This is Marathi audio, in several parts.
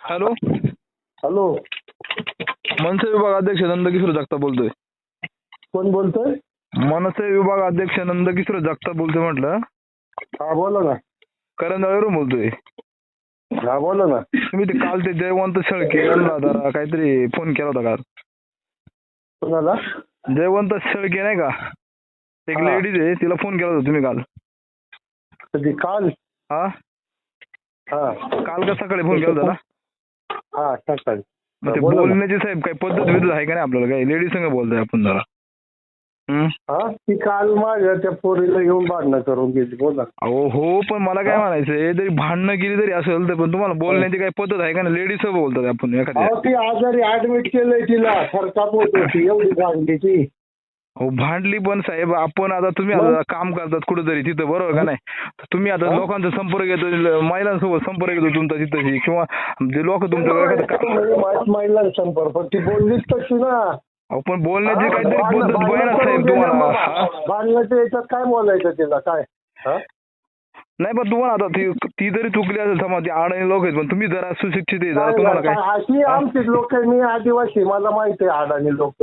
हॅलो. हॅलो. मनसे विभाग अध्यक्ष नंदकिशोर जगताप बोलतोय. कोण बोलतोय? मनसे विभाग अध्यक्ष नंदकिशोर जगताप बोलतोय म्हटलं. हा बोला ना. करंजाळवरून बोलतोय. हा बोला ना. तुम्ही ते काल ते जयवंत शेळके यांना जरा काहीतरी फोन केला होता काल. कोणाला? जयवंत शेळके नाही का? एक हा. लेडीज आहे तिला फोन केला होता तुम्ही काल. कधी? काल? हा? हा. काल का सकाळी फोन केला होता ना? हा मग ते. बोलण्याची साहेब काही पद्धत बिद्धत आहे का नाही आपल्याला? काही लेडीज संग बोलतोय आपण जरा? हा ती काल माझ्या त्या पोरीला घेऊन भांडणं करून गेली बोला. अहो हो पण मला काय म्हणायचंय जरी भांडणं केली तरी असेल तर पण तुम्हाला बोलण्याची काही पद्धत आहे का ना लेडीज सोबत बोलतात आपण एखाद्या. ती आजारी ऍडमिट केलंय तिला सरकार होती एवढी भांडलीची हो भांडली पण साहेब आपण आता तुम्ही? आता काम करतात कुठेतरी तिथं बरोबर का नाही तर तुम्ही आता? लोकांचा संपर्क येतो महिलांसोबत संपर्क येतो तुमचा तिथंशी किंवा जे लोक माझ- महिला संपर्क पण ती बोललीच तशी ना पण बोलण्याची? काहीतरी पद्धत बघा करून साहेब तुम्हाला मग. भांडणाच्या याच्यात काय बोलायचं तिला काय? नाही पण तुम्हाला आता ती ती जरी चुकली असेल समजा ती अडाणी लोक आहेत पण तुम्ही जरा सुशिक्षित आहे जरा तुम्हाला काय- अशी आमची लोक मी आदिवासी मला माहिती आहे अडाणी लोक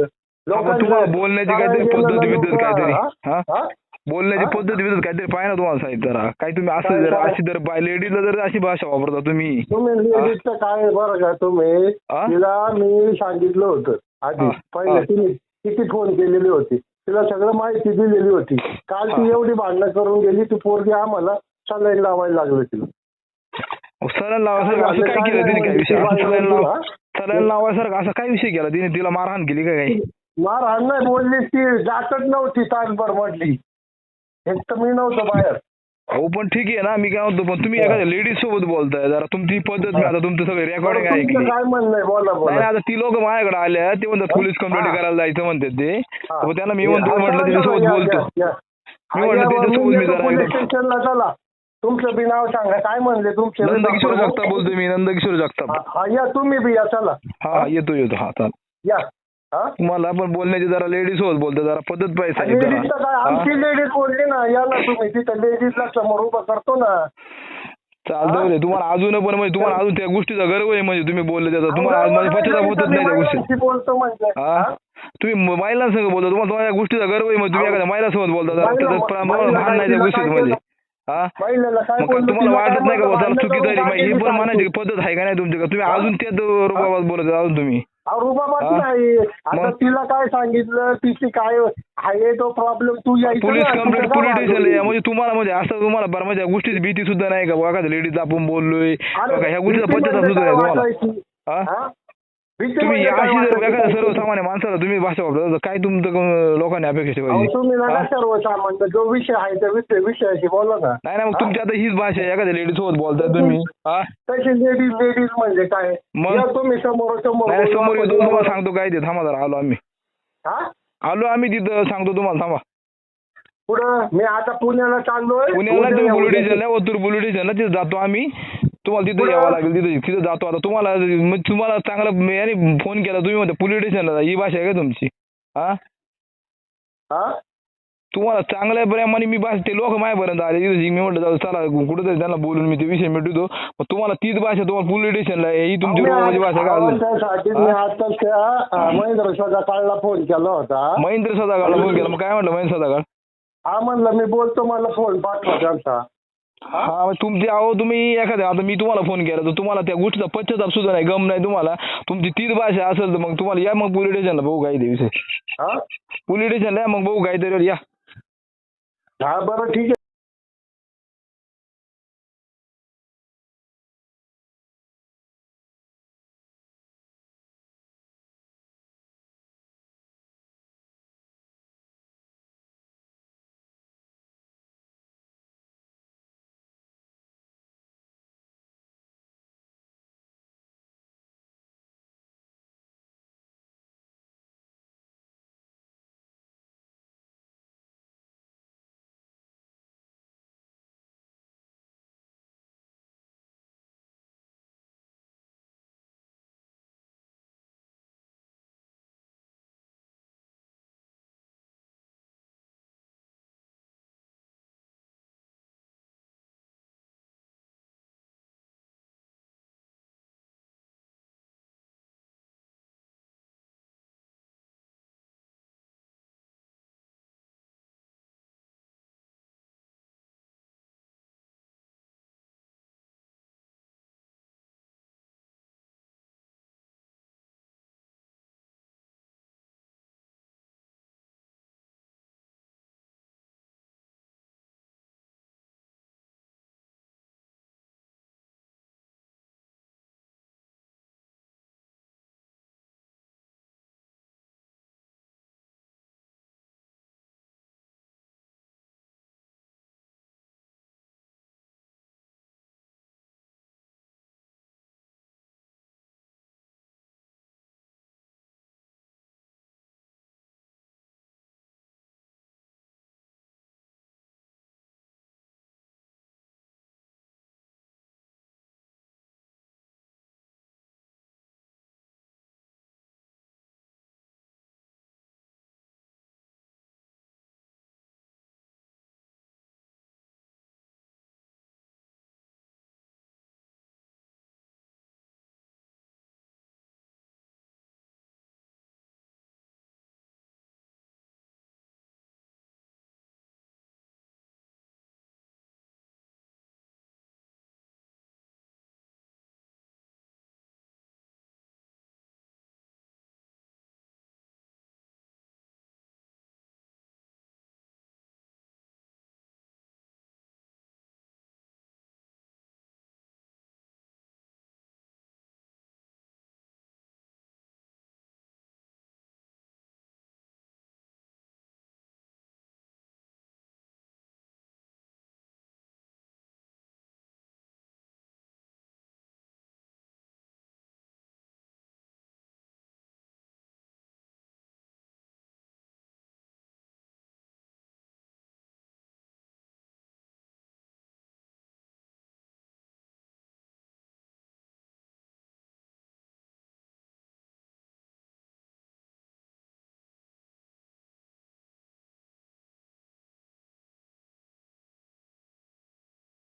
तुम्हाला बोलण्याची काहीतरी पद्धत बिद्धत काहीतरी हा? बोलण्याची? पद्धत बिद्धत काहीतरी पाहिजे ना तुम्हाला साहेब जरा? काही तुम्ही असं काय- जर काय? अशी जर बाय लेडीजला जर अशी भाषा वापरता तुम्ही. लेडीजचं काय बरं का तुम्ही? तिला मी सांगितलं होतं आधी. पहिले. तिने किती फोन केलेली होती? तिला सगळं माहिती दिलेली होती. काल ती. एवढी भांडणं करून गेली ती पोरगी आम्हाला सलाईन लावायला लागलं तिला लावायसारखं काय असं काय केलं काय तिने काय विषय? सरण लावायसारखं असा काय विषय केला? तिने तिला मारहाण केली का काही? नाही बोलली ती जातच नव्हती तासभर म्हटली. एक तर मी नव्हतो बाहेर. हो पण ठीक आहे ना मी काय म्हणतो पण तुम्ही एखाद्या लेडीज सोबत बोलताय जरा तुमची पद्धत मी आता तुमचं सगळं रेकॉर्डिंग ऐकली काय म्हणणं बोला आता ती लोक माझ्याकडे आल्या ते म्हणतात पोलीस कंप्लेंट. करायला जायचं म्हणतात ते. त्यांना मी म्हणतो म्हटलं या, बोलतो. मी म्हटलं त्याच्यासोबत मी जरा स्टेशनला चला. तुमचं बी नाव सांगा काय म्हणले तुमचे? नंदकिशोर जगताप बोलतोय मी नंदकिशोर जगताप. हा, हा, या तुम्ही बी या चला. हा येतो येतो. हा चाल या. तुम्हाला पण बोलण्याची जरा लेडीज सोबत बोलतो जरा पद्धत पाहिजे काय हा? आमची लेडीज बोलली ना या ना तुम्ही तिथं लेडीजला समोर उभं करतो ना. चालतं हा? बरं. तुम्हाला अजून पण म्हणजे तुम्हाला अजून त्या गोष्टीचा गर्व आहे म्हणजे तुम्ही बोलले त्याचा तुम्हाला म्हणजे पश्चाताप होतच नाही त्या गोष्टी. बोलतो म्हणजे. तुम्ही महिलांसंग बोलता तुम्हाला तुम्हाला गोष्टीचा गर्व आहे म्हणजे तुम्ही एखाद्या महिलासोबत बोलता भान नाही त्या गोष्टीत? म्हणजे. हा? तुम्हाला वाटत नाही का चुकी झाली ही पण म्हणायची. पद्धत आहे का नाही तुमच्याकडे? तुम्ही अजून त्याच रुबाबात बोलत अजून तुम्ही. हा? नाही आता? तिला काय सांगितलं तिची काय आहे तो प्रॉब्लेम तू पोलीस कंप्लेंट पोलीस स्टेशनला? म्हणजे तुम्हाला म्हणजे असं तुम्हाला बरं म्हणजे या गोष्टीची भीती सुद्धा नाही का एखाद्या लेडीज आपण बोललोय बघा, ह्या गोष्टीचा सुद्धा नाही तुम्हाला? हा? तुम्ही म्हणजे अशी जर? एखाद्या सर्वसामान्य माणसाला तुम्ही भाषा वापरता काय तुमचं लोकांनी अपेक्षा ठेवायची तुम्ही नका? सर्वसामान्य जो विषय आहे त्या विषय विषयाशी बोला ना नाही ना मग? तुमची आता हीच भाषा आहे एखाद्या लेडीज सोबत बोलताय तुम्ही तशी लेडीज लेडीज म्हणजे काय मग? तुम्ही समोर समोर समोर येतो तुम्हाला. सांगतो काय ते थांबा जरा आलो आम्ही हा आलो आम्ही तिथं सांगतो तुम्हाला थांबा पुढं मी आता पुण्याला चाललोय पुण्याला तुम्ही. जिल्हा ओतूर जिल्हा तिथे जातो आम्ही तुम्हाला तिथे? यावं लागेल तिथे तिथे जातो. आता तुम्हाला मग तुम्हाला चांगला याने फोन केला तुम्ही म्हणता पोलीस स्टेशनला जा. ही भाषा आहे का तुमची? हा? हा? तुम्हाला चांगल्या प्रेमाने मी भाषा ते लोक माझ्यापर्यंत आले. तिथे मी म्हटलं जाऊ चला कुठेतरी त्यांना बोलून मी ते विषय मिटवतो मग तुम्हाला तीच भाषा तुम्हाला पोलीस स्टेशनला आहे. ही तुमची भाषा का अजून? त्यासाठी मी आता त्या अं, महेंद्र सदाकाळला फोन केला होता. महेंद्र सदागळला फोन केला. मग काय म्हटलं महेंद्र सदागळ हा म्हणलं मी बोलतो मला फोन पाठवा त्यांचा. हा? तुमची अहो तुम्ही एखाद्या आता मी तुम्हाला फोन केला तर तुम्हाला त्या गोष्टीचा पश्चाताप सुद्धा नाही गम नाही तुम्हाला. तुमची तीच भाषा असेल तर मग तुम्हाला या मग पोलीस स्टेशनला बघू काय ते विषय. हा? पोलीस स्टेशनला या मग बघू काहीतरी या. हा बरं ठीक आहे.